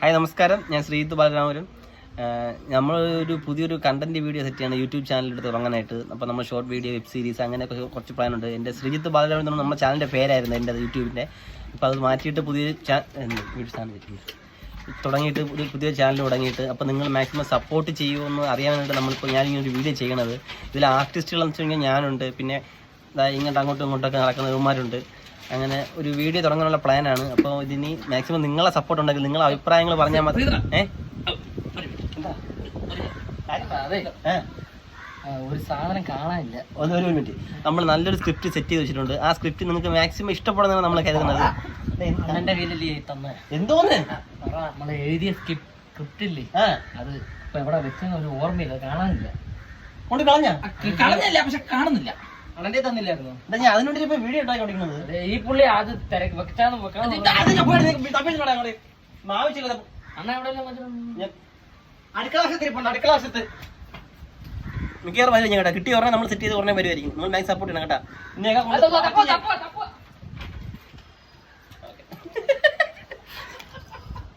Hi നമസ്കാരം. ഞാൻ ശ്രീജിത്ത് ബാലരാമപുരം. നമ്മൾ ഒരു പുതിയൊരു കണ്ടന്റ് വീഡിയോ സെറ്റ് ചെയ്യണം യൂട്യൂബ് ചാനൽ എടുത്ത് തുടങ്ങാനായിട്ട്. അപ്പോൾ നമ്മൾ ഷോർട്ട് വീഡിയോ വെബ് സീരീസ് അങ്ങനെയൊക്കെ കുറച്ച് പ്ലാൻ ഉണ്ട്. എന്റെ ശ്രീജിത്ത് ബാലരാമൻ എന്ന് നമ്മുടെ ചാനലിന്റെ പേരായിരുന്നു എന്റെ യൂട്യൂബിന്റെ അപ്പോൾ അത് മാറ്റിയിട്ട് പുതിയ യൂട്യൂബ് ചാനൽ തുടങ്ങിയിട്ട് ഒരു പുതിയ ചാനൽ തുടങ്ങിയിട്ട്. അപ്പോൾ നിങ്ങൾ മാക്സിമം സപ്പോർട്ട് ചെയ്യുമെന്ന് അറിയാനായിട്ട് നമ്മളിപ്പോൾ ഞാനിങ്ങനെ ഒരു വീഡിയോ ചെയ്യണത്. ഇതിൽ ആർട്ടിസ്റ്റുകളെന്ന് വെച്ച് ഞാനുണ്ട്. പിന്നെ ഇങ്ങോട്ട് അങ്ങോട്ടും ഇങ്ങോട്ടൊക്കെ നടക്കുന്ന ഇവന്മാരുണ്ട്. അങ്ങനെ ഒരു വീഡിയോ തുടങ്ങാനുള്ള പ്ലാനാണ് അപ്പോൾ ഇതിന് മാക്സിമം നിങ്ങളെ സപ്പോർട്ട് ഉണ്ടെങ്കിൽ നിങ്ങളെ അഭിപ്രായങ്ങൾ പറഞ്ഞാൽ മതി. ഏ? എന്താ? അതെ ഏ? ആ, ഒരു സാധനം കാണാനില്ല. ഒന്ന് ഒരു മിനിറ്റ്. നമ്മൾ നല്ലൊരു സ്ക്രിപ്റ്റ് സെറ്റ് ചെയ്ത് വെച്ചിട്ടുണ്ട്. ആ സ്ക്രിപ്റ്റ് നിങ്ങൾക്ക് മാക്സിമം ഇഷ്ടപ്പെടുന്നതാണ് നമ്മൾ കരുതുന്നത് അണ്ണന്റെ കയ്യിലല്ലേ തന്ന? എന്തോന്ന്? നമ്മൾ എഴുതിയ സ്ക്രിപ്റ്റ് ഇല്ലേ? അത് ഇപ്പൊ എവിടെ വെച്ചെന്ന് ഒരു ഓർമ്മയില്ല കാണാനില്ല. കൊണ്ട് കളഞ്ഞ? കളഞ്ഞല്ല പക്ഷെ കാണുന്നില്ല. അണ്ണന്റെ തന്നില്ലായിരുന്നു? എന്താ ഞാൻ അതിനുവേണ്ടി ഇപ്പൊ വീഡിയോ ഈ പുള്ളി അത് തിരക്ക് വെക്കാന്ന് അങ്ങോട്ട്. അണ്ണ എവിടെ വശത്ത് മിക്കവാറും വരും ഞാൻ കേട്ടോ. കിട്ടി പറഞ്ഞാൽ നമ്മൾ സെറ്റ് ചെയ്ത് ഉടനെ വരുമായിരിക്കും നമ്മൾ ബാങ്ക് സപ്പോർട്ട് ചെയ്യണം കേട്ടാ.